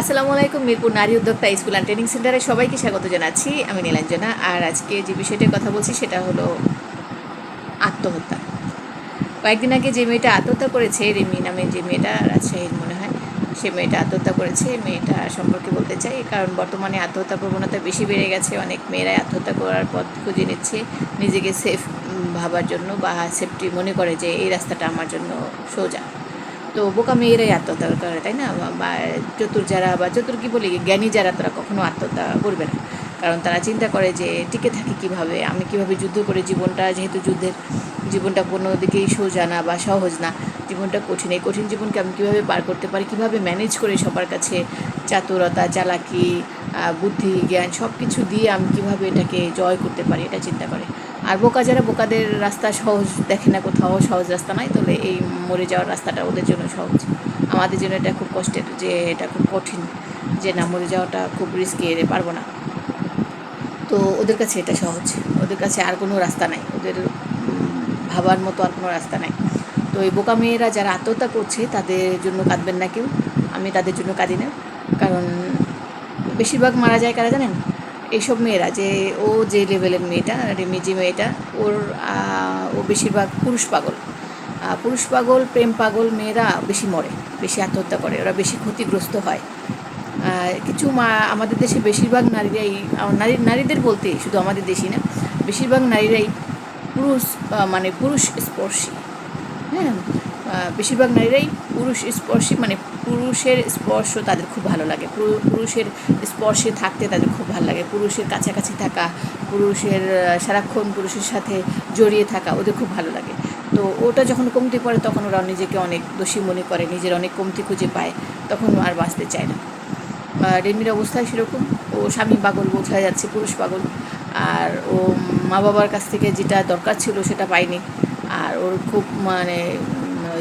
আসসালামু আলাইকুম, মিরপুর নারী উদ্যোক্তা স্কুল অ্যান্ড ট্রেনিং সেন্টারে সবাইকে স্বাগত জানাচ্ছি। আমি নীলাঞ্জনা, আর আজকে যে বিষয়টির কথা বলছি সেটা হলো আত্মহত্যা। কয়েকদিন আগে যে মেয়েটা আত্মহত্যা করেছে, রিমি নামে যে মেয়েটা রাজশাহীর মনে হয়, সে মেয়েটা আত্মহত্যা করেছে। মেয়েটা সম্পর্কে বলতে চাই, কারণ বর্তমানে আত্মহত্যা প্রবণতা বেশি বেড়ে গেছে। অনেক মেয়েরাই আত্মহত্যা করার পথ খুঁজে নিচ্ছে, নিজেকে সেফ ভাবার জন্য বা সেফটি মনে করে যে এই রাস্তাটা আমার জন্য সোজা। তো বোকা মেয়েরাই আত্মহত্যা করে তাই না? বা চতুর যারা বা চতুর কী বলি, জ্ঞানী যারা, তারা কখনো আত্মহত্যা করবে না। কারণ তারা চিন্তা করে যে, টিকে থাকি কীভাবে? আমি কীভাবে যুদ্ধ করে জীবনটা, যেহেতু যুদ্ধের জীবনটা কোনো দিকেই সোজা না বা সহজ না, জীবনটা কঠিন, এই কঠিন জীবনকে আমি কীভাবে পার করতে পারি? কীভাবে ম্যানেজ করে সবার কাছে চাতুরতা, চালাকি বুদ্ধি, জ্ঞান সব কিছু দিয়ে আমি কীভাবে এটাকে জয় করতে পারি? এটা চিন্তা করে। আর বোকা যারা বোকাদের রাস্তা সহজ দেখে না কোথাও, সহজ রাস্তা নাই, তাহলে এই মরে যাওয়ার রাস্তাটা ওদের জন্য সহজ। আমাদের জন্য এটা খুব কষ্টের যে এটা খুব কঠিন, যে না মরে যাওয়াটা খুব রিস্কি এড়ে পারব না। তো ওদের কাছে এটা সহজ। ওদের কাছে আর কোনো রাস্তা নাই। ওদের ভাবার মতো আর কোনো রাস্তা নাই। তো এই বোকা মেয়েরা যারা আত্মহত্যা করছে, তাদের জন্য কাঁদবেন না কেউ। আমি তাদের জন্য কাঁদি না। কারণ বেশিরভাগ মারা যায় কারা জানেন? এইসব মেয়েরা যে ও যে লেভেলের মেয়েটা রিমি যে মেয়েটা, ওর ও বেশিরভাগ পুরুষ পাগল। পুরুষ পাগল, প্রেম পাগল মেয়েরা বেশি মরে, বেশি আত্মহত্যা করে, ওরা বেশি ক্ষতিগ্রস্ত হয়। কিছু মা, আমাদের দেশে বেশিরভাগ নারীরাই নারী, নারীদের বলতে শুধু আমাদের দেশই না, বেশিরভাগ নারীরাই পুরুষ মানে পুরুষ স্পর্শী। হ্যাঁ? বেশিরভাগ নারীরাই পুরুষ স্পর্শী মানে পুরুষের স্পর্শ তাদের খুব ভালো লাগে। পুরুষের স্পর্শে থাকতে তাদের খুব ভালো লাগে। পুরুষের কাছাকাছি থাকা, পুরুষের সারাক্ষণ পুরুষের সাথে জড়িয়ে থাকা ওদের খুব ভালো লাগে। তো ওটা যখন কমতি পড়ে তখন ওরা নিজেকে অনেক দোষী মনে করে, নিজের অনেক কমতি খুঁজে পায়, তখন আর বাঁচতে চায় না। রেমির অবস্থা সেরকম। ও স্বামী পাগল বোঝা যাচ্ছে, পুরুষ পাগল। আর ও মা বাবার কাছ থেকে যেটা দরকার ছিল সেটা পায়নি। আর ওর খুব মানে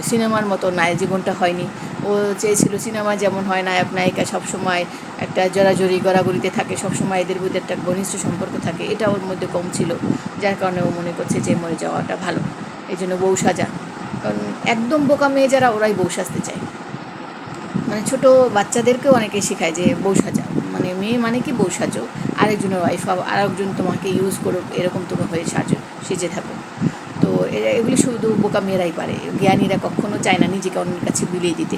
সিনেমার মতো নায় জীবনটা হয়নি। ও চেয়েছিল সিনেমা যেমন হয় নায়ক, নায়িকা সবসময় একটা জড়াজড়ি গড়াগড়িতে থাকে, সবসময় এদের মধ্যে একটা ঘনিষ্ঠ সম্পর্ক থাকে। এটা ওর মধ্যে কম ছিল, যার কারণে ও মনে করছে যে মরে যাওয়াটা ভালো। এই জন্য বউ সাজা। কারণ একদম বোকা মেয়ে যারা, ওরাই বউ সাজতে চায়। মানে ছোট বাচ্চাদেরকেও অনেকে শেখায় যে বউ সাজা। মানে মেয়ে মানে কি বউ সাজো? আরেকজনের ওয়াইফ আর একজন তোমাকে ইউজ করো এরকম তুমি হয়ে সাজো, সেজে থাকো তো এগুলি শুধু বোকা মেয়েরাই পারে। জ্ঞানীরা কখনো চায় না নিজেকে অন্যের কাছে বিলিয়ে দিতে।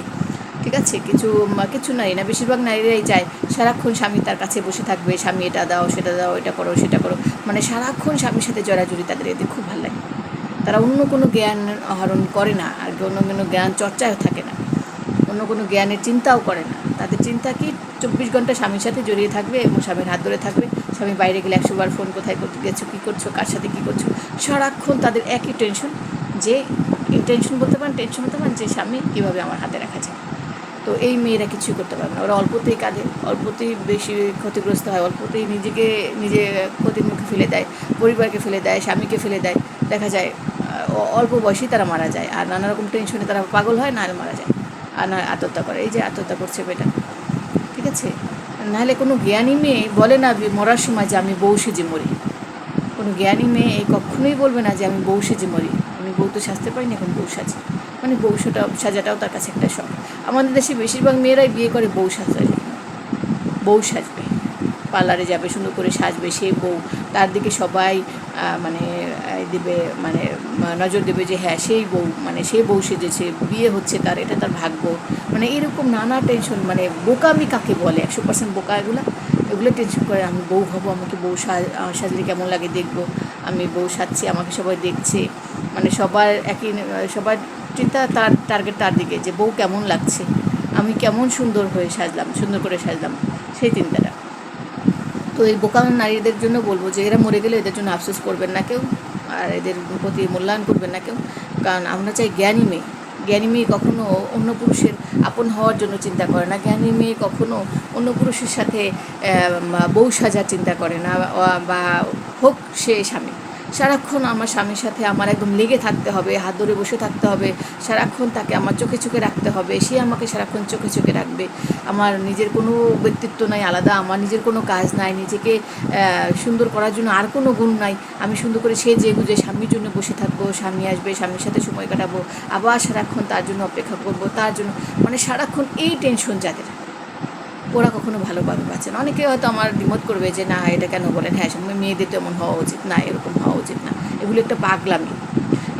ঠিক আছে? কিছু কিছু নারী না, বেশিরভাগ নারীরাই চায়, সারাক্ষণ স্বামী তার কাছে বসে থাকবে, স্বামী এটা দাও, সেটা দাও, এটা করো, সেটা করো। মানে সারাক্ষণ স্বামীর সাথে জড়াজড়ি তাদের এতে খুব ভালো লাগে। তারা অন্য কোনো জ্ঞান আহরণ করে না, আর অন্য কোনো জ্ঞান চর্চাও থাকে না। অন্য কোনো জ্ঞানের চিন্তাও করে না। তাদের চিন্তা কি, চব্বিশ ঘণ্টা স্বামীর সাথে জড়িয়ে থাকবে এবং স্বামীর হাত ধরে থাকবে? স্বামী বাইরে গেলে একশো বার ফোন কোথায় করতে গেছো, কী করছ, কার সাথে কী করছ? সারাক্ষণ তাদের একই টেনশন যে টেনশন বলতে পারেন টেনশন বলতে পারেন, যে স্বামী কীভাবে আমার হাতে রাখা যায়। তো এই মেয়েরা কিছুই করতে পারবে না। ওরা অল্পতেই কাঁদে, অল্পতেই বেশি ক্ষতিগ্রস্ত হয়, অল্পতেই নিজেকে, নিজে ক্ষতির মুখে ফেলে দেয়, পরিবারকে ফেলে দেয়, স্বামীকে ফেলে দেয়। দেখা যায় অল্প বয়সেই তারা মারা যায়। আর নানা রকম টেনশনে তারা পাগল হয়, না মারা যায়। আর না, আত্মহত্যা করে। এই যে আত্মহত্যা করছে বেটা ঠিক আছে? নাহলে কোনো জ্ঞানী মেয়ে বলে না মরার সময় যে আমি বউ সেজে মরি। কোনো জ্ঞানী মেয়ে এই কখনোই বলবে না যে আমি বউ সেজে মরি। আমি বউ তো সাজতে পারিনি, এখন বউ সাজি। মানে বউ সাজা সাজাটাও তার কাছে একটা শখ। আমাদের দেশে বেশিরভাগ মেয়েরাই বিয়ে করে বউ সাজার বউ সাজবে। পার্লারে যাবে, সুন্দর করে সাজবে, সে বউ। তার দিকে সবাই মানে দেবে মানে নজর দেবে যে হ্যাঁ সেই বউ মানে সে বউ সেজেছে, বিয়ে হচ্ছে তার, এটা তার ভাগ্য। মানে এরকম নানা টেনশন মানে বোকামি কাকে বলে? একশো পার্সেন্ট বোকা এগুলো? এগুলো টেনশন করে, আমি বউ হব, আমাকে বউ সাজলে কেমন লাগে দেখব? আমি বউ সাজছি, আমাকে সবাই দেখছে। মানে সবার একই, সবার চিন্তা তার টার্গেট তার দিকে, যে বউ কেমন লাগছে? আমি কেমন সুন্দর হয়ে সাজলাম, সুন্দর করে সাজলাম। সেই চিন্তাটা। তো এই বোকা নারীদের জন্য বলব যে এরা মরে গেলে এদের জন্য আফসোস করবেন না কেউ, আর এদের প্রতি মূল্যায়ন করবেন না কেউ। কারণ আমরা চাই জ্ঞানী মেয়ে। জ্ঞানী মেয়ে কখনও অন্য পুরুষের আপন হওয়ার জন্য চিন্তা করে না। জ্ঞানী মেয়ে কখনও অন্য পুরুষের সাথে বউ সাজার চিন্তা করে না বা হোক সে স্বামী। সারাক্ষণ আমার স্বামীর সাথে আমার একদম লেগে থাকতে হবে, হাত ধরে বসে থাকতে হবে, সারাক্ষণ তাকে আমার চোখে চোখে রাখতে হবে, সে আমাকে সারাক্ষণ চোখে চোখে রাখবে। আমার নিজের কোনো ব্যক্তিত্ব নাই, আলাদা, আমার নিজের কোনো কাজ নাই, নিজেকে সুন্দর করার জন্য আর কোনো গুণ নাই। আমি সুন্দর করে সে যে গুজে স্বামীর জন্য বসে থাকব, স্বামী আসবে, স্বামীর সাথে সময় কাটাবো, আবার সারাক্ষণ তার জন্য অপেক্ষা করব, তার জন্য মানে সারাক্ষণ এই টেনশন যাদের। ওরা কখনো ভালোভাবে পাচ্ছে না। অনেকে হয়তো আমার দ্বিমত করবে যে, না, এটা কেন বলেন? হ্যাঁ সঙ্গে মেয়েদের তো এমন হওয়া উচিত না, এরকম হওয়া উচিত না। এগুলো একটা পাগলামি।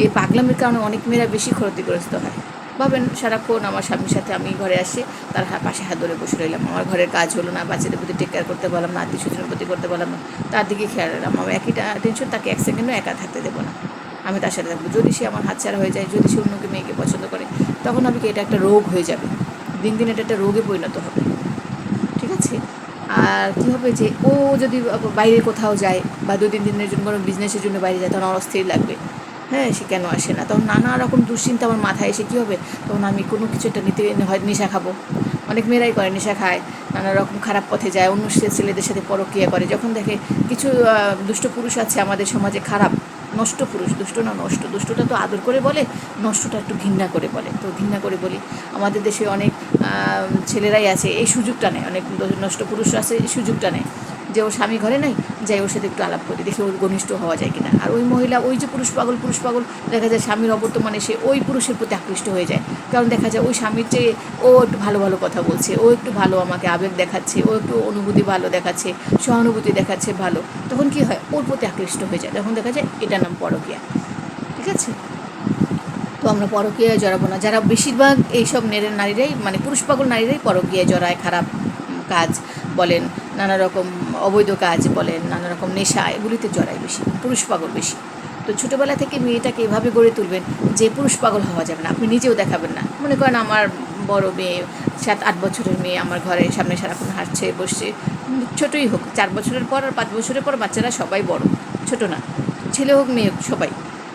এই পাগলামির কারণে অনেক মেয়েরা বেশি ক্ষতিগ্রস্ত হয়। ভাবেন, সারাক্ষণ আমার স্বামীর সাথে আমি ঘরে আসি, তার পাশে হাত ধরে বসে রইলাম। আমার ঘরের কাজ হলো না, বাচ্চাদের প্রতি টেক কেয়ার করতে পারলাম না আত্মীয় স্বজনের প্রতি করতে পারলাম না, তার দিকে খেয়াল রাখলাম। আমার একই টেনশন তাকে এক সেকেন্ডও একা থাকতে দেবো না। আমি তার সাথে থাকব। যদি সে আমার হাতছাড়া হয়ে যায়, যদি সে অন্যকে মেয়েকে পছন্দ করে, তখন আমি কি এটা একটা রোগ হয়ে যাবে? দিন দিন এটা একটা রোগে পরিণত হবে। আছে। আর কী হবে যে, ও যদি বাইরে কোথাও যায় বা দু তিন দিনের জন্য কোনো বিজনেসের জন্য বাইরে যায়, তখন আমার অস্থির লাগবে। হ্যাঁ সে কেন আসে না? তখন নানা রকম দুশ্চিন্তা আমার মাথায় এসে কী হবে? তখন আমি কোনো কিছু একটা নিতে হয় নেশা খাব। অনেক মেয়েরাই করে নেশা খায়, নানা রকম খারাপ পথে যায়, অন্য ছেলেদের সাথে পরক্রিয়া করে। যখন দেখে কিছু দুষ্ট পুরুষ আছে আমাদের সমাজে খারাপ, নষ্ট পুরুষ, দুষ্ট না নষ্ট? দুষ্টটা তো আদর করে বলে, নষ্টটা একটু ঘৃণা করে বলে। তো ঘৃণা করে বলি, আমাদের দেশে অনেক ছেলেরাই আছে, এই সুযোগটা নেয়। অনেক নষ্ট পুরুষ আছে, এই সুযোগটা নেয় যে ওর স্বামী ঘরে নাই, যাই ওর সাথে একটু আলাপ করি, দেখি ওর ঘনিষ্ঠ হওয়া যায় কিনা। আর ওই মহিলা, ওই যে পুরুষ পাগল পুরুষ পাগল, দেখা যায় স্বামীর অবর্তমানে সে ওই পুরুষের প্রতি আকৃষ্ট হয়ে যায়। কারণ দেখা যায় ওই স্বামীর চেয়ে ও একটু ভালো ভালো কথা বলছে, ও একটু ভালো আমাকে আবেগ দেখাচ্ছে, ও একটু অনুভূতি ভালো দেখাচ্ছে, সহানুভূতি দেখাচ্ছে ভালো। তখন কি হয়? ওর প্রতি আকৃষ্ট হয়ে যায়। তখন দেখা যায় এটার নাম পরকীয়া। ঠিক আছে? আমরা পরকীয়ায় জড়াবো না। যারা বেশিরভাগ এইসব নারীরাই মানে পুরুষ পাগল নারীরাই পরকীয়ায় জড়ায়, খারাপ কাজ বলেন, নানা রকম অবৈধ কাজ বলেন, নানা রকম নেশা, এগুলিতে জড়ায় বেশি, পুরুষ পাগল বেশি। তো ছোটোবেলা থেকে মেয়েটাকে এভাবে গড়ে তুলবেন যে পুরুষ পাগল হওয়া যাবে না, আপনি নিজেও দেখাবেন না। মনে করেন আমার বড় মেয়ে, সাত, আট বছরের মেয়ে আমার ঘরে সামনে সারাক্ষণ হাঁটছে, বসছে, ছোটোই হোক, চার বছরের পর আর পাঁচ বছরের পর বাচ্চারা সবাই বড়, ছোট না, ছেলে হোক, মেয়ে হোক, সবাই।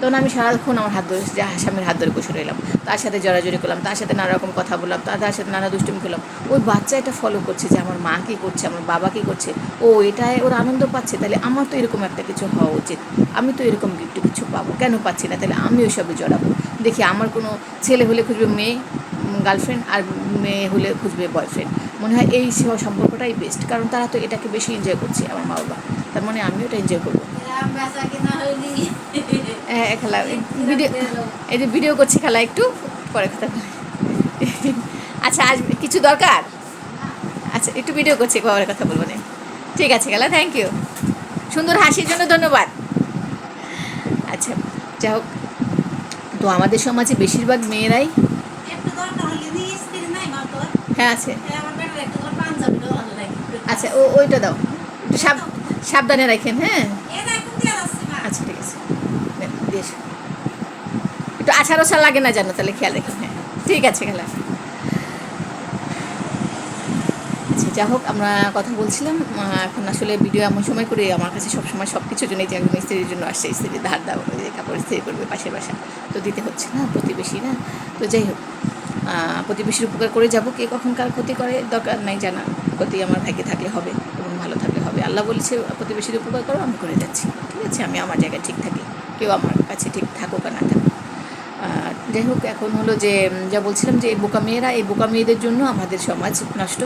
তখন আমি সারাক্ষণ আমার হাত ধরে স্বামীর হাত ধরে বসে রইলাম। তার সাথে জড়াজড়ি করলাম, তার সাথে নানা রকম কথা বললাম, তার সাথে নানা দুষ্টুমি করলাম। ওই বাচ্চা এটা ফলো করছে যে আমার মা কী করছে, আমার বাবা কী করছে, ও এটায় ওর আনন্দ পাচ্ছে। তাহলে আমার তো এরকম একটা কিছু হওয়া উচিত। আমি তো এরকম গিফট কিছু পাবো, কেন পাচ্ছি না? তাহলে আমি ওইসবে জড়াবো। দেখি আমার কোনো ছেলে হলে খুঁজবে মেয়ে গার্লফ্রেন্ড আর মেয়ে হলে খুঁজবে বয়ফ্রেন্ড মনে হয় এই সব সম্পর্কটাই বেস্ট কারণ তারা তো এটাকে বেশি এনজয় করছে আমার মা বাবা তার মানে আমিও এটা এনজয় করব। হ্যাঁ খেলা। ভিডিও এই যে ভিডিও করছি খেলা একটু পরে কথা। আচ্ছা আজ কিছু দরকার? আচ্ছা একটু ভিডিও করছি পরে কথা বলব না। ঠিক আছে খেলা থ্যাংক ইউ সুন্দর হাসির জন্য ধন্যবাদ। আচ্ছা যাই হোক। তো আমাদের সমাজে বেশিরভাগ মেয়েরাই হ্যাঁ আছে। আচ্ছা ও ওইটা দাও। একটু সাব সাবধানে রাখেন হ্যাঁ আচ্ছা ঠিক আছে নেন, দিয়ে এসো। আচার ওছার লাগে না জানো, তাহলে খেয়াল রেখে। হ্যাঁ ঠিক আছে, খেলা। আচ্ছা যা হোক, আমরা কথা বলছিলাম। এখন আসলে ভিডিও এমন সময় করে আমার কাছে সবসময় সব কিছুর জন্যই যে একজন স্ত্রীর জন্য আসছে স্ত্রী ধার দাও কাপড় স্ত্রী করবে পাশের বাসা। তো দিতে হচ্ছে না, প্রতিবেশী না। তো যাই হোক প্রতিবেশীর উপকার করে যাব, কে কখন কার ক্ষতি করে, দরকার নাই জানা ক্ষতি আমার ভাগ্যে থাকলে হবে, এবং ভালো থাকলে হবে। আল্লাহ বলেছে, প্রতিবেশীর উপকার করো, আমি করে যাচ্ছি। ঠিক আছে, আমি আমার জায়গায় ঠিক থাকি। কেউ আমার কাছে ঠিক থাকুক না যাই হোক, এখন হলো যে যা বলছিলাম যে, এই বোকা মেয়েরা, এই বোকা মেয়েদের জন্য আমাদের সমাজ নষ্ট।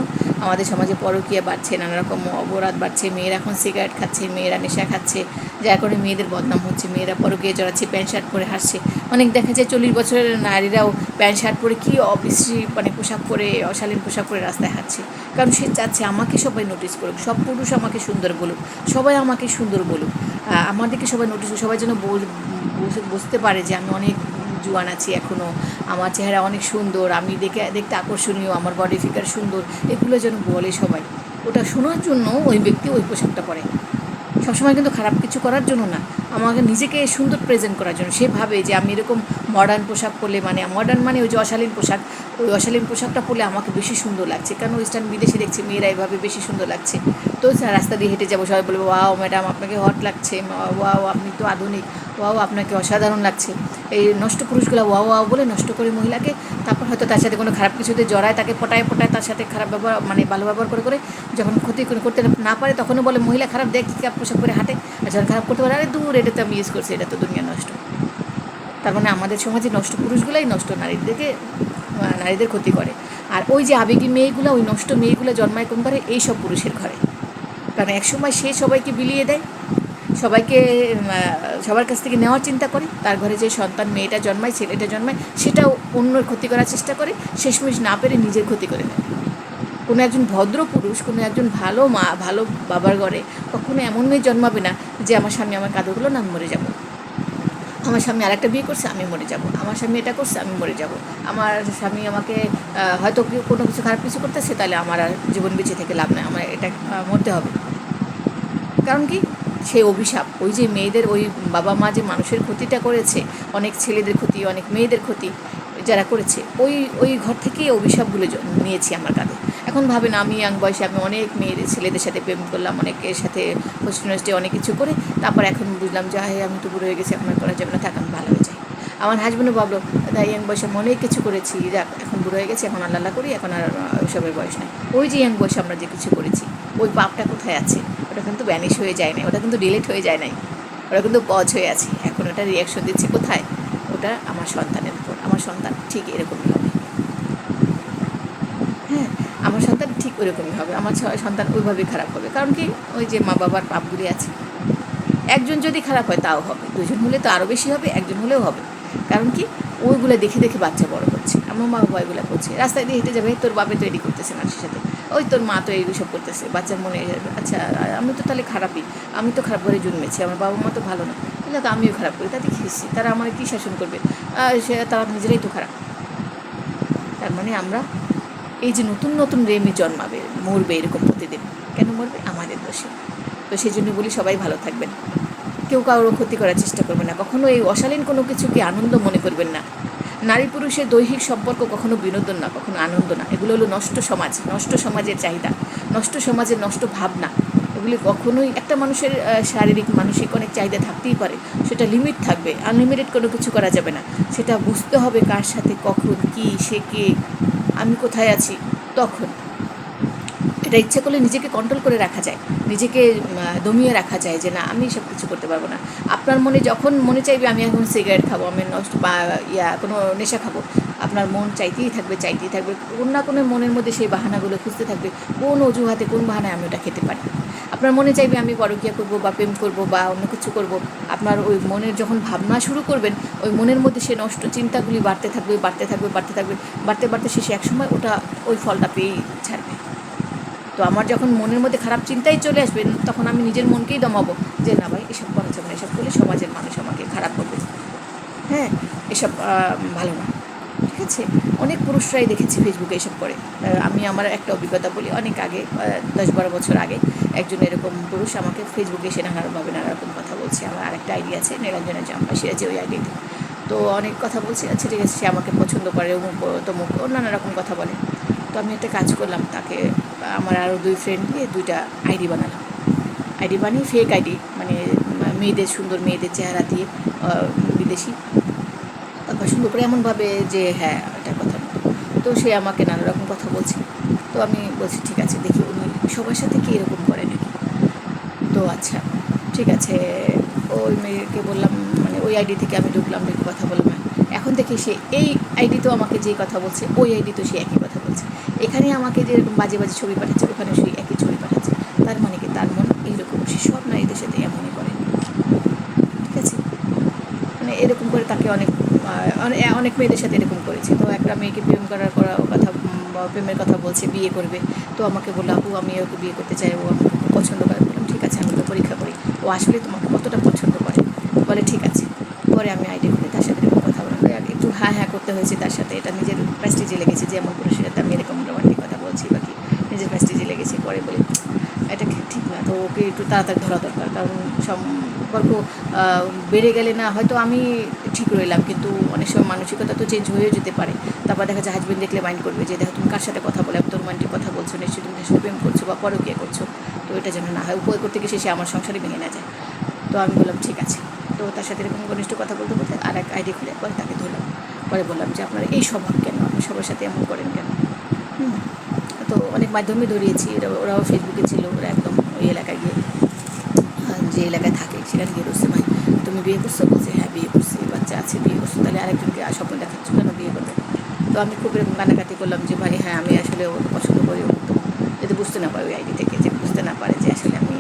আমাদের সমাজে পরকীয়া বাড়ছে নানা রকম অপরাধ বাড়ছে, মেয়েরা এখন সিগারেট খাচ্ছে, মেয়েরা নেশা খাচ্ছে যার কারণে মেয়েদের বদনাম হচ্ছে, মেয়েরা পরকীয়া জড়াচ্ছে, প্যান্ট শার্ট পরে হাসছে অনেক দেখা যায় চল্লিশ বছরের নারীরাও প্যান্ট শার্ট পরে কী অবৃষ্টি মানে পোশাক পরে, অশালীন পোশাক পরে রাস্তায় হাঁটছে। কারণ সে চাচ্ছে আমাকে সবাই নোটিস করুক, সব পুরুষ আমাকে সুন্দর বলুক, সবাই আমাকে সুন্দর বলুক। আমাদেরকে সবাই নোটিস সবাই যেন বুঝতে পারে যে, আমি অনেক জুয়ান আছি এখনও আমার চেহারা অনেক সুন্দর, আমি দেখে, দেখতে আকর্ষণীয়, আমার বডি ফিগার সুন্দর, এগুলো যেন বলে সবাই। ওটা শোনার জন্য ওই ব্যক্তি ওই পোশাকটা পরে। সবসময় কিন্তু খারাপ কিছু করার জন্য না, আমাকে নিজেকে সুন্দর প্রেজেন্ট করার জন্য। সে ভাবে যে আমি এরকম মডার্ন পোশাক পরলে মানে মডার্ন মানে ওই যে অশালীন পোশাক, ওই অশালীন পোশাকটা পরলে আমাকে বেশি সুন্দর লাগছে। কারণ ওয়েস্টার্ন বিদেশে দেখছি, মেয়েরা এভাবে বেশি সুন্দর লাগছে। তো রাস্তা দিয়ে হেঁটে যাব। সবাই বলব, ওয়াও ম্যাডাম, আপনাকে হট লাগছে। ওয়াও, আপনি তো আধুনিক। ওয়াও, আপনাকে অসাধারণ লাগছে। এই নষ্ট পুরুষগুলো ওয়াও ওয়াও বলে নষ্ট করে মহিলাকে, তারপর হয়তো তার সাথে কোনো খারাপ কিছুতে জড়ায়, তাকে পটায় পটায় তার সাথে খারাপ ব্যবহার মানে ভালো ব্যবহার করে করে যখন ক্ষতি করতে না পারে, তখনও বলে, মহিলা খারাপ, দেখ কী পোশাক পরে হাঁটে। আর যখন খারাপ করতে পারে, আরে দূর, এটা তো আমি ইউজ করছি, এটা তো দুনিয়া নষ্ট। তার মানে আমাদের সমাজে নষ্ট পুরুষগুলাই নষ্ট নারীদেরকে, নারীদের ক্ষতি করে। আর ওই যে আবেগী মেয়েগুলো, ওই নষ্ট মেয়েগুলো জন্মায় কোন ঘরে? এই সব পুরুষের ঘরে। কারণ একসময় সে সবাইকে বিলিয়ে দেয়, সবাইকে সবার কাছ থেকে নেওয়ার চিন্তা করে, তার ঘরে যে সন্তান মেয়েটা জন্মায়, ছেলেটা জন্মায়, সেটাও অন্যর ক্ষতি করার চেষ্টা করে, শেষমেশ না পেরে নিজের ক্ষতি করে নেয়। কোনো একজন ভদ্র পুরুষ, কোনো একজন ভালো মা, ভালো বাবার ঘরে কখনো এমন মেয়ে জন্মাবে না যে, আমার স্বামী আমার কাঁদরগুলো না, আমি মরে যাব। আমার স্বামী আরেকটা বিয়ে করছে, আমি মরে যাব। আমার স্বামী এটা করছে, আমি মরে যাব। আমার স্বামী আমাকে হয়তো কোনো কিছু খারাপ কিছু করতেছে, তাহলে আমার আর জীবন বেঁচে থেকে লাভ নেই। আমার এটা মরতে হবে। কারণ কি? সেই অভিশাপ। ওই যে মেয়েদের, ওই বাবা মা যে মানুষের ক্ষতিটা করেছে, অনেক ছেলেদের ক্ষতি, অনেক মেয়েদের ক্ষতি যারা করেছে, ওই ওই ঘর থেকেই অভিশাপগুলো নিয়েছি আমার কাঁধে। এখন ভাবেন আমি ইয়াং বয়সে আমি অনেক মেয়েদের ছেলেদের সাথে প্রেম করলাম, অনেকের সাথে হোস্টেল হোস্টে অনেক কিছু করে, তারপর এখন বুঝলাম যে হ্যাঁ আমি তো বুড়ো হয়ে গেছি, এখন করা যাবে না, থাক, আমি ভালো হয়ে যাই। আমার হাজব্যান্ডও ভাবলো তাই ইয়াং বয়সে আমি অনেক কিছু করেছি, যাক, এখন বুড়ো হয়ে গেছি, এখন আল্লাহ করি, এখন আর ওইসবের বয়স নেই। ওই যে ইয়াং বয়সে আমরা যে কিছু করেছি, ওই পাপটা কোথায় আছে? ওটা কিন্তু ব্যানিশ হয়ে যায় নাই, ওটা কিন্তু ডিলিট হয়ে যায় নাই। ওটা কিন্তু পজ হয়ে আছে। এখন ওটা রিয়াকশন দিচ্ছে কোথায়? ওটা আমার সন্তানের উপর। আমার সন্তান ঠিক এরকমই হবে। হ্যাঁ আমার সন্তান ঠিক ওরকমই হবে। আমার সন্তান ওইভাবেই খারাপ হবে। কারণ কি? ওই যে মা বাবার পাপগুলি আছে। একজন যদি খারাপ হয়, তাও হবে। দুজন হলে তো আরও বেশি হবে, একজন হলেও হবে। কারণ কি? ওইগুলো দেখে দেখে বাচ্চা বড় হচ্ছে আমার মা বাবা এগুলো করছে। রাস্তায় দিয়ে হেঁটে যাবে, তোর বাপে তৈরি করতেছে সাথে ওই তোর মা তো এইসব করতেছে, বাচ্চার মনে আচ্ছা আমি তো তাহলে খারাপই, আমি তো খারাপ করে জন্মেছি, আমার বাবা মা তো ভালো না। তাহলে তো আমিও খারাপ করি, তাতে খেয়েছি তারা আমার কী শাসন করবে? সে, তারা নিজেরাই তো খারাপ। তার মানে আমরা এই যে নতুন নতুন রেমি জন্মাবে, মরবে এরকম প্রতিদিন, কেন মরবে? আমাদের দোষে। তো সেই জন্য বলি সবাই ভালো থাকবেন। কেউ কারোর ক্ষতি করার চেষ্টা করবেন না, কখনো এই অশালীন কোনো কিছুকে আনন্দ মনে করবেন না। নারী পুরুষের দৈহিক সম্পর্ক কখনো বিনোদন না, কখনো আনন্দ না। এগুলো হলো নষ্ট সমাজ, নষ্ট সমাজের চাহিদা, নষ্ট সমাজের নষ্ট ভাবনা। এগুলি কখনোই একটা মানুষের শারীরিক, মানসিক অনেক চাহিদা থাকতেই পারে। সেটা লিমিট থাকবে আনলিমিটেড কোনো কিছু করা যাবে না। সেটা বুঝতে হবে কার সাথে কখন, কি, সে কে, আমি কোথায় আছি, তখন। এটা ইচ্ছা করলে নিজেকে কন্ট্রোল করে রাখা যায়, নিজেকে দমিয়ে রাখা যায় যে না, আমি সব কিছু করতে পারব না। আপনার মনে যখন মনে চাইবে আমি এখন সিগারেট খাব, আমি নষ্ট বা, ইয়া, কোনো নেশা খাব, আপনার মন চাইতেই থাকবে চাইতেই থাকবে। কোন না কোনো মনের মধ্যে সেই বাহানাগুলো খুঁজতে থাকবে, কোন অজুহাতে, কোন বাহানায় আমি ওটা খেতে পারি। আপনার মনে চাইবে আমি পরকিয়া করব বা প্রেম করব বা অন্য কিছু করব, আপনার ওই মনের যখন ভাবনা শুরু করবেন, ওই মনের মধ্যে সে নষ্ট চিন্তাগুলি বাড়তে থাকবে বাড়তে থাকবে বাড়তে থাকবে, বাড়তে বাড়তে শেষে একসময় ওটা ওই ফলটা পেয়েই ছাড়বে তো আমার যখন মনের মধ্যে খারাপ চিন্তাই চলে আসবে, তখন আমি নিজের মনকেই দমাবো যে, না ভাই, এসব করা যাবে না, এসব করলে সমাজের মানুষ আমাকে খারাপ করবে। হ্যাঁ এসব ভালো না। ঠিক আছে? অনেক পুরুষরাই দেখেছি ফেসবুকে এসব করে। আমি আমার একটা অভিজ্ঞতা বলি, অনেক আগে দশ বারো বছর আগে একজন এরকম পুরুষ আমাকে ফেসবুকে এসে নানারকমভাবে নানা রকম কথা বলছে। আমার আরেকটা আইডি আছে নীলাঞ্জনা জাম্পা, সে আছে ওই আইডিতে। তো অনেক কথা বলছে আচ্ছা ঠিক আছে, সে আমাকে পছন্দ করে, অমুক তমুক নানা রকম কথা বলে। তো আমি একটা কাজ করলাম তাকে আমার আরও দুই ফ্রেন্ড দিয়ে দুইটা আইডি বানালাম। আইডি বানিয়ে ফেক আইডি মানে মেয়েদের, সুন্দর মেয়েদের চেহারা দিয়ে বিদেশি। তারপর সুন্দর করে এমনভাবে যে হ্যাঁ এটা কথা তো সে আমাকে নানা রকম কথা বলছে। তো আমি বলছি, ঠিক আছে, দেখি উনি সবার সাথে কি এরকম করে নাকি? তো আচ্ছা ঠিক আছে। ওই মেয়েকে বললাম মানে ওই আইডি থেকে আমি ঢুকলাম ঢুকে কথা বললাম। এখন থেকে সে, এই আইডি তো আমাকে যেই কথা বলছে, ওই আইডি তো সে একই কথা এখানে আমাকে যেরকম বাজে বাজে ছবি পাঠাচ্ছে, ওখানে সেই একই ছবি পাঠাচ্ছে। তার মানে কি? তার মন এইরকম। সে সব নারীদের সাথে এমনই করে। ঠিক আছে? মানে এরকম করে তাকে অনেক অনেক মেয়েদের সাথে এরকম করেছে। তো একটা মেয়েকে প্রেম করার করা কথা প্রেমের কথা বলছে, বিয়ে করবে। তো আমাকে বলল, আপু, আমি ওকে বিয়ে করতে চাই, ও আমাকে পছন্দ করে। বললাম, ঠিক আছে, আমি তো পরীক্ষা করি। ও আসলে তোমাকে কতটা পছন্দ করে? বলে, ঠিক আছে। পরে আমি আইডি খুলে তার সাথে এরকম কথা বললাম আর একটু হ্যাঁ হ্যাঁ করতে হয়েছে, তার সাথে এটা নিজের প্রেস্টিজে লেগেছে যে এমন পুরুষের সাথে আমি এরকম রোমান্টিক কথা বলছি বা কি, নিজের প্রেস্টিজে লেগেছে, পরে বলে, এটা ঠিক না? তো ওকে একটু তাড়াতাড়ি ধরা দরকার, কারণ সম্পর্ক বেড়ে গেলে না, হয়তো আমি ঠিক রইলাম, কিন্তু অনেক সময় মানসিকতা তো চেঞ্জ হয়েও যেতে পারে। তারপর দেখা যায় হাজবেন্ড দেখলে মাইন্ড করবে যে, দেখো, তুমি কার সাথে কথা বলে, এত রোমান্টিক কথা বলছো, নিশ্চয়ই তুমি তার সাথে প্রেম করছ বা পরকিয়া করছ। তো এটা যেন না হয় উপায় করতে গিয়ে শেষে আমার সংসারে ভেঙে না যায়। তো আমি বললাম, ঠিক আছে। তো তার সাথে এরকম ঘনিষ্ঠ কথা বলতে বলতে আর এক আইডি খুলে পরে তাকে ধরলাম। পরে বললাম যে, আপনারা এই স্বভাব কেন? আপনি সবার সাথে এমন করেন কেন? তো অনেক মাধ্যমে ধরিয়েছি ওরা, ওরাও ফেসবুকে ছিল, ওরা একদম ওই এলাকায় গিয়ে যে এলাকায় থাকে, সেখানে গিয়ে বসছে ভাই, তুমি বিয়ে করছ? বলছে হ্যাঁ বিয়ে করছি, বাচ্চা আছে, বিয়ে করছ, তাহলে আরেকজনকে আর স্বপ্ন দেখাচ্ছ কেন বিয়ে করবে। তো আমি খুব এরকম কানাকাটি করলাম যে, ভাই হ্যাঁ আমি আসলে ওকে পছন্দ করি তো যদি বুঝতে না পারে ওই আইডি থেকে, যে বুঝতে না পারে যে আসলে আমি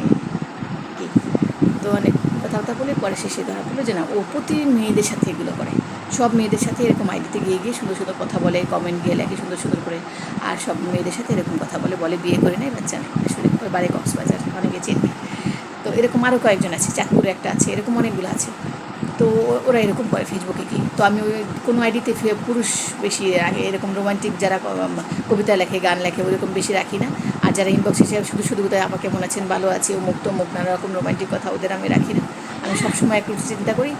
কি। তো অনেক কথাবার্তা বলে পরে শেষে ধরা পড়ল যে, না, ও প্রতি মেয়েদের সাথে এগুলো করে। সব মেয়েদের সাথে এরকম আইডিতে গিয়ে গিয়ে সুন্দর সুন্দর কথা বলে কমেন্ট গিয়ে লেখে সুন্দর সুন্দর করে। আর সব মেয়েদের সাথে এরকম কথা বলে বলে বিয়ে করে নেয় বাচ্চা। নেই আসলে বাড়ি কক্সবাজার, অনেকে চেনবে তো এরকম আরও কয়েকজন আছে, চাঁদপুরে একটা আছে, এরকম অনেকগুলো আছে। তো ওরা এরকম করে ফেসবুকে কি তো আমি ওই কোনো আইডিতে পুরুষ বেশি রাখে এরকম রোমান্টিক যারা কবিতা লেখে, গান লেখে, ওরকম বেশি রাখি না। আর যারা ইনবক্স হিসেবে শুধু শুধু কোথায় আপা কেমন আছেন? ভালো আছে ও মুক্ত মুখ নানা রকম রোমান্টিক কথা ওদের আমি রাখি না। আমি সবসময় একটু চিন্তা করি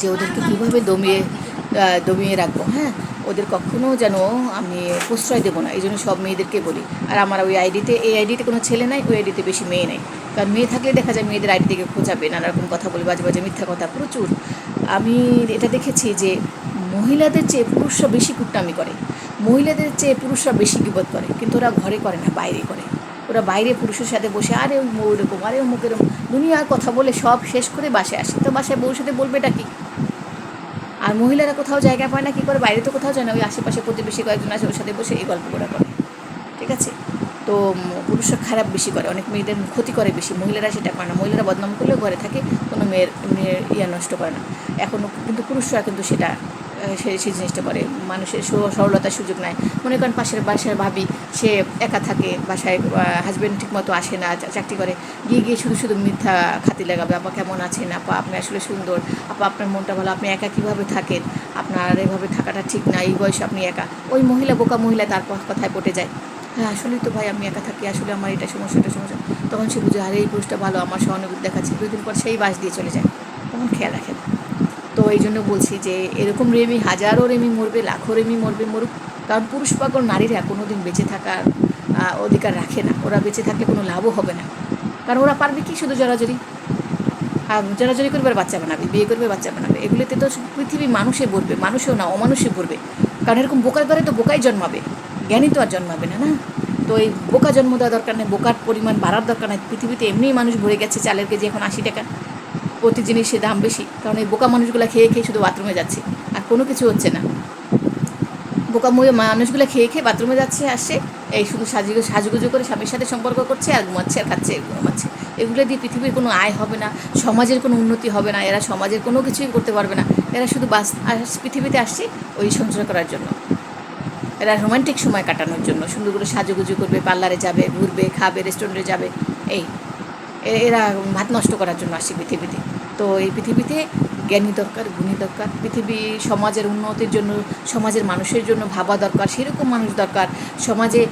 যে ওদেরকে কীভাবে দমিয়ে দমিয়ে রাখব হ্যাঁ? ওদের কখনো যেন আমি প্রশ্রয় দেবো না এই জন্য সব মেয়েদেরকে বলি। আর আমার ওই আইডিতে, এই আইডিতে কোনো ছেলে নাই, ওই আইডিতে বেশি মেয়ে নেই। কারণ মেয়ে থাকলে দেখা যায় মেয়েদের আইডি থেকে খোঁজাবে নানা রকম কথা বলে বাজে বাজে মিথ্যা কথা, প্রচুর। আমি এটা দেখেছি যে মহিলাদের চেয়ে পুরুষরা বেশি কুটনামি করে। মহিলাদের চেয়ে পুরুষরা বেশি বিপদ করে, কিন্তু ওরা ঘরে করে না, বাইরে করে। ওরা বাইরে পুরুষের সাথে বসে, আরে ওই এরকম, আরে অমুক এরকম। দুনিয়ার কথা বলে সব শেষ করে বাসায় আসে। তো বাসায় বউর সাথে বলবে এটা কি? আর মহিলারা কোথাও জায়গা পায় না, কী করে? বাইরে তো কোথাও যায় না, ওই আশেপাশে প্রতিবেশী কয়েকজন আছে, ওর সাথে বসে এই গল্প করে করে। ঠিক আছে? তো পুরুষরা খারাপ বেশি করে, অনেক মেয়েদের ক্ষতি করে বেশি, মহিলারা সেটা করে না। মহিলারা বদনাম করলেও ঘরে থাকে, কোনো মেয়ের মেয়ের ইয়া নষ্ট করে না। এখনও কিন্তু পুরুষরা কিন্তু সেটা সে সেই জিনিসটা করে মানুষের সরলতার সুযোগ নেয় মনে করেন পাশের বাসার ভাবি, সে একা থাকে, বাসায় হাজব্যান্ড ঠিকমতো আসে না চাকরি করে। গিয়ে গিয়ে শুধু শুধু মিথ্যা খাতি লাগাবে, আপা কেমন আছেন? আপা, আপনি আসলে সুন্দর। আপা, আপনার মনটা ভালো। আপনি একা কীভাবে থাকেন? আপনার এভাবে থাকাটা ঠিক না, এই বয়সে আপনি একা। ওই মহিলা, বোকা মহিলা তার কথায় পটে যায়। হ্যাঁ আসলেই তো ভাই, আমি একা থাকি, আসলে আমার এটা সমস্যা এটা সমস্যা। তখন সে বুঝে, আরে, এই পুরুষটা ভালো, আমার সহানুভূতি দেখাচ্ছে। দুই দিন পর সেই বাস দিয়ে চলে যায়। তখন খেয়াল রাখে না। তো এই জন্য বলছি যে এরকম রেমি, হাজারো রেমি মরবে, লাখো রেমি মরবে, মরুক। কারণ পুরুষ পাগল নারীরা কোনো দিন বেঁচে থাকার অধিকার রাখে না। ওরা বেঁচে থাকলে কোনো লাভও হবে না। কারণ ওরা পারবে কি শুধু জড়াজড়ি জড়াজড়ি করবে বাচ্চা বানাবে, বিয়ে করবে, বাচ্চা বানাবে। এগুলোতে তো পৃথিবী মানুষে ভরবে, মানুষেও না, অমানুষে ভরবে। কারণ এরকম বোকার ঘরে তো বোকাই জন্মাবে। জ্ঞানী তো আর জন্মাবে না না? তো এই বোকা জন্ম দেওয়া দরকার নেই, বোকার পরিমাণ বাড়ার দরকার নেই। পৃথিবীতে এমনিই মানুষ ভরে গেছে চালের কেজি এখন আশি টাকা। প্রতি জিনিসের দাম বেশি। কারণ এই বোকা মানুষগুলো খেয়ে খেয়ে শুধু বাথরুমে যাচ্ছে। আর কোনো কিছু হচ্ছে না। বোকা মুয়ে মানুষগুলো খেয়ে খেয়ে বাথরুমে যাচ্ছে, আসছে, এই শুধু সাজুগুজু সাজুগুজু করে স্বামীর সাথে সম্পর্ক করছে আর ঘুমাচ্ছে আর খাচ্ছে, ঘুমাচ্ছে। এগুলো দিয়ে পৃথিবীর কোনো আয় হবে না, সমাজের কোনো উন্নতি হবে না, এরা সমাজের কোনো কিছুই করতে পারবে না। এরা শুধু বাস আস- পৃথিবীতে আসছে ওই সঞ্চয় করার জন্য। এরা রোমান্টিক সময় কাটানোর জন্য। সুন্দর করে সাজুগুজু করবে, পার্লারে যাবে, ঘুরবে, খাবে রেস্টুরেন্টে যাবে। এই। এরা ভাত নষ্ট করার জন্য আসছে পৃথিবীতে। তো এই পৃথিবীতে জ্ঞানী দরকার, গুণী দরকার, পৃথিবী সমাজের উন্নতির জন্য, সমাজের মানুষের জন্য ভাবা দরকার, সেরকম মানুষ দরকার। সমাজে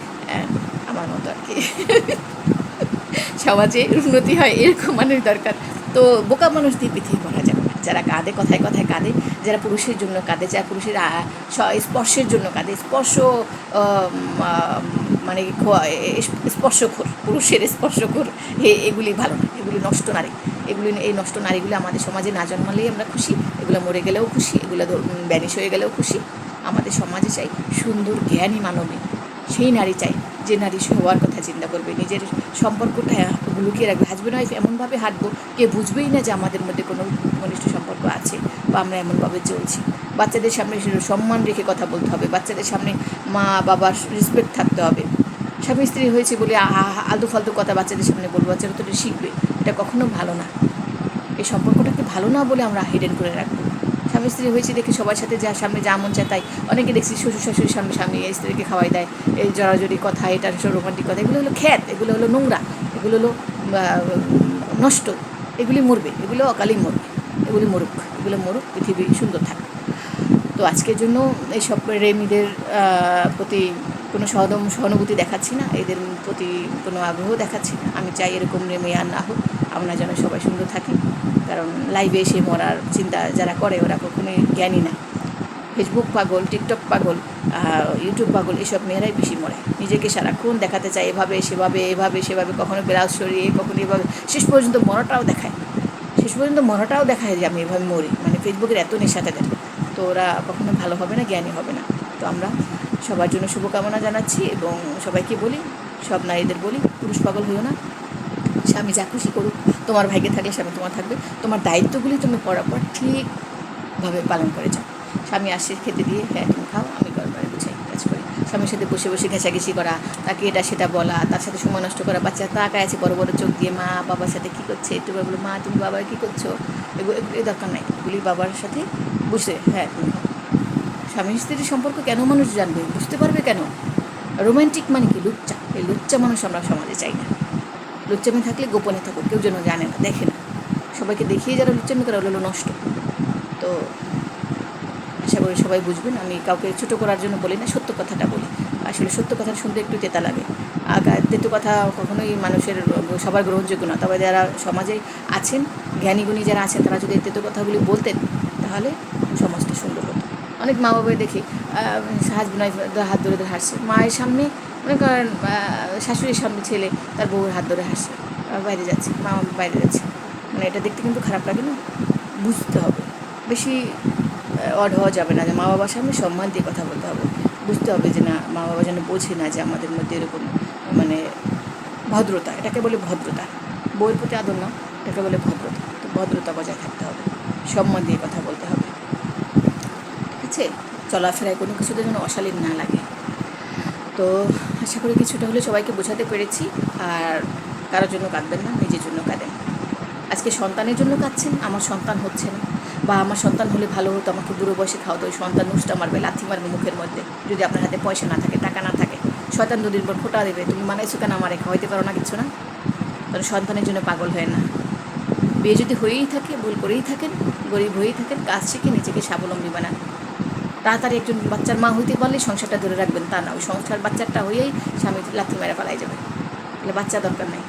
আমার মতো আর কি। সমাজে উন্নতি হয়, এরকম মানুষ দরকার। তো বোকা মানুষ দিয়ে পৃথিবী করা যাবে যারা কাঁদে, কথায় কথায় কাঁদে, যারা পুরুষের জন্য কাঁদে, যারা পুরুষের স্পর্শের জন্য কাঁদে, স্পর্শ মানে স্পর্শখোর, পুরুষের স্পর্শখোর এগুলি ভালো না, এগুলি নষ্ট নারী। এগুলি, এই নষ্ট নারীগুলো আমাদের সমাজে না জন্মালেই আমরা খুশি, এগুলো মরে গেলেও খুশি, এগুলো ব্যানিশ হয়ে গেলেও খুশি। আমাদের সমাজে চাই সুন্দর, জ্ঞানী মানবী। সেই নারী চাই, যে নারী সে হওয়ার কথা চিন্তা করবে, নিজের সম্পর্কটা লুকিয়ে রাখবে। হাজব্যান্ড ওয়াইফ এমনভাবে হাঁটবো? কে বুঝবেই না যে আমাদের মধ্যে কোনো ঘনিষ্ঠ সম্পর্ক আছে। বা আমরা এমনভাবে চলছি। বাচ্চাদের সামনে সম্মান রেখে কথা বলতে হবে। বাচ্চাদের সামনে মা, বাবার রেসপেক্ট থাকতে হবে। স্বামী স্ত্রী হয়েছে বলে আলতু ফালতু কথা বাচ্চাদের সামনে বলব। বাচ্চারা তো শিখবে। এটা কখনো ভালো না। এই সম্পর্কটাকে ভালো না বলে আমরা হিডেন করে রাখব। স্বামী স্ত্রী হয়েছে দেখে সবার সাথে যা সামনে যা মন চায় তাই। অনেকে দেখছি শ্বশুর শাশুড়ির সামনে স্বামী এই স্ত্রীকে খাওয়াই দেয়। এই জড়াজড়ি কথা এটা সব রোমান্টিক কথা, এগুলো হলো খ্যাত, এগুলো হলো নোংরা, এগুলো হলো নষ্ট। এগুলি মরবে, এগুলো অকালেই মরবে। এগুলি মরুক এগুলো মরুক পৃথিবী সুন্দর থাক। তো আজকের জন্য এইসব রেমিদের প্রতি কোনো সহদম সহানুভূতি দেখাচ্ছি না, এদের প্রতি কোনো আগ্রহ দেখাচ্ছি না। আমি চাই এরকম রেমি আর না হোক, আমরা যেন সবাই সুন্দর থাকি। কারণ লাইভে এসে মরার চিন্তা যারা করে, ওরা কখনোই জ্ঞানী না। ফেসবুক পাগল টিকটক পাগল ইউটিউব পাগল, এসব মেয়েরাই বেশি মরে। নিজেকে সারাক্ষণ দেখাতে চায় এভাবে, সেভাবে এভাবে, সেভাবে, কখনো ব্লাউজ সরিয়ে, কখনো এভাবে। শেষ পর্যন্ত মরাটাও দেখায়। পর্যন্ত মরাটাও দেখায় যে আমি এভাবে মরি। মানে ফেসবুকের এত নেশা তাদের তো ওরা কখনো ভালো হবে না, জ্ঞানী হবে না। তো আমরা সবার জন্য শুভকামনা জানাচ্ছি এবং সবাইকে বলি, সব নারীদের বলি, পুরুষ পাগল হইও না। স্বামী যা খুশি করুক। তোমার ভাগ্যে থাকলে স্বামী তোমার থাকবে। তোমার দায়িত্বগুলি তুমি পরাপর ঠিকভাবে পালন করে যাও। স্বামী আসে খেতে দিয়ে হ্যাঁ তুমি খাও, আমি ঘর বাড়ি গুছাই কাজ করি স্বামীর সাথে বসে বসে ঘেঁষাঘেঁষি করা, তাকে এটা সেটা বলা, তার সাথে সময় নষ্ট করা, বাচ্চা তাকায় আছে বড় বড় চোখ দিয়ে, মা বাবার সাথে কী করছে? একটু বলো মা, তুমি বাবার কী করছ? এগুলো এগুলি দরকার নাই। এগুলি বাবার সাথে বসে হ্যাঁ স্বামী স্ত্রীর সম্পর্ক কেন মানুষ জানবে? বুঝতে পারবে কেন? রোমান্টিক মানে কি? লুচ্চা। এই লুচ্চা মানুষ আমরা সমাজে চাই না। লুচ্চামি থাকলে গোপনে থাকুক, কেউ যেন জানে না, দেখে না। সবাইকে দেখিয়ে যারা লুচ্চামি করে ওগুলো নষ্ট। তো আশা করি সবাই বুঝবেন। আমি কাউকে ছোটো করার জন্য বলি না, সত্য কথাটা বলি। আসলে সত্য কথা শুনতে একটু তেতা লাগে। আগা, তেতো কথা কখনোই মানুষের সবার গ্রহণযোগ্য না। তবে যারা সমাজে আছেন, জ্ঞানীগুণী যারা আছেন, তারা যদি তেতো কথাগুলি বলতেন, তাহলে সমাজটা সুন্দর হতো। অনেক মা বাবাই দেখি হাজবেন্ড হাত ধরে ধরে হাসছে। মায়ের সামনে, মনে করেন শাশুড়ির সামনে ছেলে, তার বউয়ের হাত ধরে হাসছে। বাইরে যাচ্ছে মা বাইরে যাচ্ছে। মানে এটা দেখতে কিন্তু খারাপ লাগে না, বুঝতে হবে। বেশি অড হওয়া যাবে না যে মা বাবার সামনে সম্মান দিয়ে কথা বলতে হবে। বুঝতে হবে যে না, মা বাবা যেন বোঝে না যে আমাদের মধ্যে এরকম মানে ভদ্রতা। এটাকে বলে ভদ্রতা। বইয়ের প্রতি আদর না, এটাকে বলে ভদ্রতা। তো ভদ্রতা বজায় থাকতে হবে। সম্মান দিয়ে কথা বলতে হবে। ঠিক আছে? চলাফেরায় কোনো কিছুতে যেন অশালীন না লাগে। তো আশা করি কিছুটা হলে সবাইকে বোঝাতে পেরেছি। আর কারোর জন্য কাঁদবেন না, নিজের জন্য কাঁদেন। আজকে সন্তানের জন্য কাঁদছেন, আমার সন্তান হচ্ছে না বা আমার সন্তান হলে ভালো হতো, আমাকে বুড়ো বয়সে খাওয়াতো, ওই সন্তান নুসটা মারবে, লাথি মারবে মুখের মধ্যে, যদি আপনার হাতে পয়সা না থাকে, টাকা না থাকে। শয়তান দুদিন পর ফোটা দেবে, তুমি মানাইছো কেন আমারে? হইতে পারো না কিছু না? কারণ সন্তানের জন্য পাগল হয় না। বিয়ে যদি হয়েই থাকে, ভুল করেই থাকেন, গরিব হয়েই থাকেন, কাজ শিখে নিজেকে স্বাবলম্বী বানান। তাড়াতাড়ি একজন বাচ্চার মা হইতে পারলে সংসারটা ধরে রাখবেন, তা না, ওই সংসার বাচ্চাটা হয়েই স্বামী লাথি মেরে পালাই যাবে। তাহলে বাচ্চা দরকার নেই।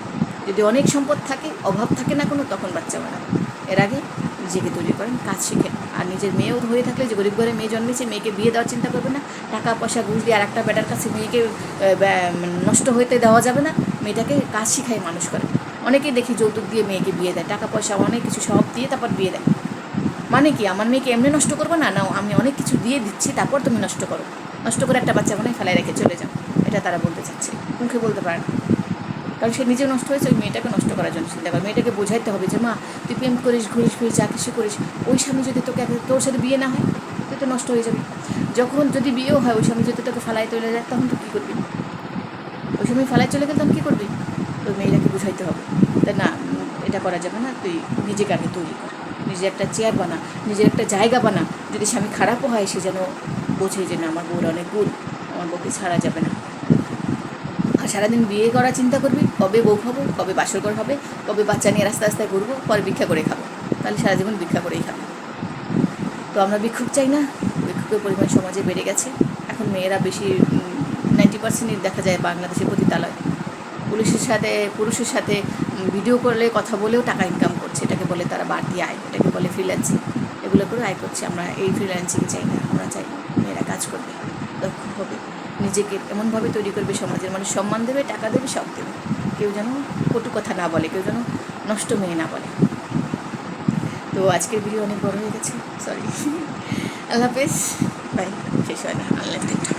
যদি অনেক সম্পদ থাকে, অভাব থাকে না কোনো, তখন বাচ্চা বানাবেন এর আগে নিজেকে তৈরি করেন, কাজ শিখেন। আর নিজের মেয়েও হয়ে থাকলে যে গরিব ঘরে মেয়ে জন্মেছে, মেয়েকে বিয়ে দেওয়ার চিন্তা করবে না। টাকা, পয়সা, ঘুষ দিয়ে আর একটা বেটার কাছে মেয়েকে মানে নষ্ট হইতে দেওয়া যাবে না। মেয়েটাকে কাজ শিখাই মানুষ করে। অনেকেই দেখি যৌতুক দিয়ে মেয়েকে বিয়ে দেয়, টাকা, পয়সা, অনেক কিছু সব দিয়ে তারপর বিয়ে দেয়। মানে কি, আমার মেয়েকে এমনি নষ্ট করব না? না, আমি অনেক কিছু দিয়ে দিচ্ছি, তারপর তুমি নষ্ট করো। নষ্ট করে একটা বাচ্চা মনে ফেলায় রেখে চলে যাও। এটা তারা বলতে চাচ্ছে। মুখে বলতে পারে না। কারণ সে নিজে নষ্ট হয়েছে, ওই মেয়েটাকে নষ্ট করার জন্য চিন্তা করে। মেয়েটাকে বোঝাইতে হবে যে, মা, তুই প্রেম করিস, ঘুরিস ঘুরিস যা কিছু করিস, ওই স্বামী যদি তোকে তোর সাথে বিয়ে না হয়, তুই তো নষ্ট হয়ে যাবি। যখন যদি বিয়েও হয়, ওই স্বামী যদি তোকে ফালাই চলে যায়, তখন তুই কী করবি? ওই স্বামী ফালাই চলে গেলে তখন কী করবি? তোর মেয়েটাকে বুঝাইতে হবে। তাই না, এটা করা যাবে না, তুই নিজেকে আগে তৈরি কর। নিজের একটা চেয়ার বানা, নিজের একটা জায়গা বানা। যদি স্বামী খারাপও হয়, সে যেন বোঝে যে, না, আমার বউর অনেক গুণ, আমার বউকে ছাড়া যাবে না। আর সারাদিন বিয়ে করার চিন্তা করবি? কবে বউ খাব? কবে বাসরঘর হবে? কবে বাচ্চা নিয়ে রাস্তা রাস্তায় ঘুরবো? পরে ভিক্ষা করে খাব। তাহলে সারা জীবন ভিক্ষা করেই খাব। তো আমরা বিক্ষোভ চাই না? বিক্ষোভের পরিমাণ সমাজে বেড়ে গেছে। এখন মেয়েরা বেশি নাইনটি পার্সেন্টই দেখা যায় বাংলাদেশে পতিতালয়। পুলিশের সাথে, পুরুষের সাথে ভিডিও করলে কথা বলেও টাকা ইনকাম করছে। এটাকে বলে তারা বাড়তি আয়। এটাকে বলে ফ্রিল্যান্সিং এগুলো করে আয় করছে। আমরা এই ফ্রিল্যান্সিং চাই না। আমরা চাই মেয়েরা কাজ করবে। দক্ষ হবে। নিজেকে এমনভাবে তৈরি করবে সমাজের মানুষ। সম্মান দেবে, টাকা দেবে, সব দেবে। কেউ যেন কটু কথা না বলে, কেউ যেন নষ্ট মেয়ে না বলে। তো আজকের ভিডিও অনেক বড় হয়ে গেছে। সরি আল্লাহ হাফেজ। বাই শেষ হয় না। আল্লাহ